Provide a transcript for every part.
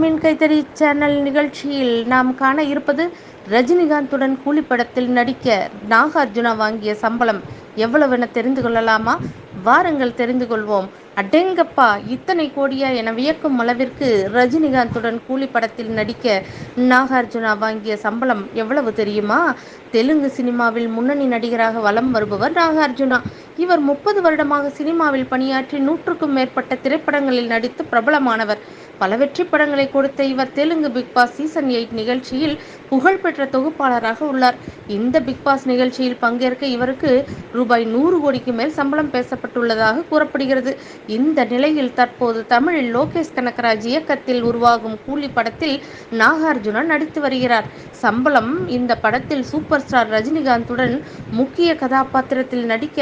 மின் கைத்தறி சேனல் நிகழ்ச்சியில் நாம் காண இருப்பது ரஜினிகாந்துடன் கூலி படத்தில் நடிக்க நாகார்ஜுனா வாங்கிய சம்பளம் எவ்வளவென தெரிந்து கொள்ளலாமா? வாருங்கள் தெரிந்து கொள்வோம். அடேங்கப்பா இத்தனை கோடியா என வியக்கும் அளவிற்கு ரஜினிகாந்துடன் கூலி படத்தில் நடிக்க நாகார்ஜுனா வாங்கிய சம்பளம் எவ்வளவு தெரியுமா? தெலுங்கு சினிமாவில் முன்னணி நடிகராக வலம் வருபவர் நாகார்ஜுனா. இவர் முப்பது வருடமாக சினிமாவில் பணியாற்றி நூற்றுக்கும் மேற்பட்ட திரைப்படங்களில் நடித்து பிரபலமானவர். பல வெற்றி படங்களை கொடுத்த இவர் Telugu Bigg Boss season eight நிகழ்ச்சியில் புகழ்பெற்ற தொகுப்பாளராக உள்ளார். இந்த பிக் பாஸ் நிகழ்ச்சியில் பங்கேற்க இவருக்கு ரூபாய் நூறு கோடிக்கு மேல் சம்பளம் பேசப்பட்டுள்ளதாக கூறப்படுகிறது. இந்த நிலையில் தற்போது தமிழில் லோகேஷ் கனகராஜ் இயக்கத்தில் உருவாகும் கூலி படத்தில் நாகார்ஜுனா நடித்து வருகிறார். சம்பளம் இந்த படத்தில் சூப்பர் ஸ்டார் ரஜினிகாந்துடன் முக்கிய கதாபாத்திரத்தில் நடிக்க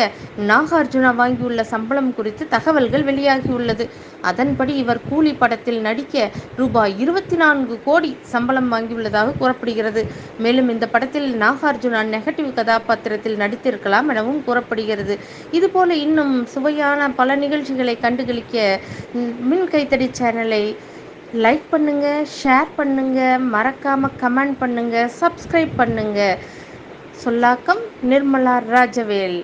நாகார்ஜுனா வாங்கியுள்ள சம்பளம் குறித்து தகவல்கள் வெளியாகியுள்ளது. அதன்படி இவர் கூலி படத்தில் நடிக்க ரூபாய் இருபத்தி நான்கு கோடி சம்பளம் வாங்கியுள்ளதாக கூறப்படுகிறது. மேலும் இந்த படத்தில் நாகார்ஜுனா நெகட்டிவ் கதாபாத்திரத்தில் நடித்திருக்கலாம் எனவும் கூறப்படுகிறது. இதுபோல இன்னும் சுவையான பல நிகழ்ச்சிகளை கண்டுகளிக்க மின் கைத்தடி சேனலை லைக் பண்ணுங்க ஷேர் பண்ணுங்க மறக்காம கமெண்ட் பண்ணுங்க சப்ஸ்கிரைப் பண்ணுங்க. சொல்லாக்கம் நிர்மலா ராஜவேல்.